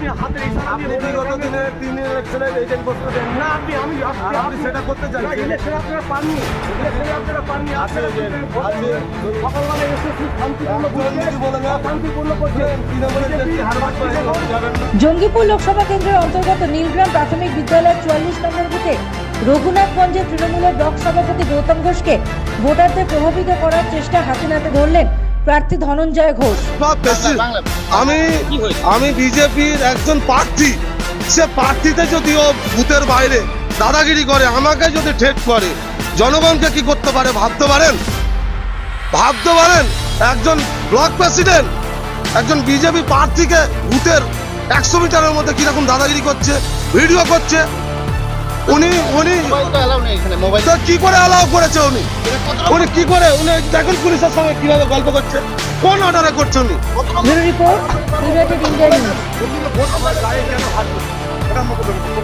আপনি হাতের ইশারা আপনি বিগত দিনে তিন ইলেকশনে এজেন্ট করতে দেন। না আপনি আমি আপনি সেটা করতে চাইছেন। ইলেকশন আপনারা পাননি। ইলেকশনে আপনারা পাননি। আছে আপনারা agent, ভোট আছে। দিয়েছেন। সকালবেলা এসে খুব শান্তিপূর্ণ একজন করছেন, যদি বলে না, শান্তিপূর্ণ করছেন তৃণমূলের BJP যে হার মাত্রা হার যাবেন না জঙ্গিপুর লোকসভা কেন্দ্রের অন্তর্গত নীলগ্রাম প্রাথমিক বিদ্যালয়ের চুয়াল্লিশ নম্বর বুথে রঘুনাথগঞ্জের তৃণমূলের ব্লক সভাপতি গৌতম ঘোষকে ভোটারদের প্রভাবিত করার চেষ্টা হাতে নাতে ধরলেন প্রার্থী ধনঞ্জয় ঘোষ। আমি আমি বিজেপির একজন প্রার্থী। সে প্রার্থীতে যদি ও বুথের বাইরে দাদাগিরি করে আমাকে যদি ঠেট করে জনগণকে কি করতে পারে? ভাবতে পারেন? ভাবতে পারেন? একজন ব্লক প্রেসিডেন্ট একজন বিজেপি প্রার্থীকে ভূতের একশো মিটারের মধ্যে কীরকম দাদাগিরি করছে ভিডিও করছে উনি উনি মোবাইল তো কি করে অ্যালাউ করেছে উনি? উনি কি করে উনি দেখুন পুলিশের সঙ্গে কীভাবে গল্প করছে। কোন অর্ডারে করছে উনি? রিপোর্ট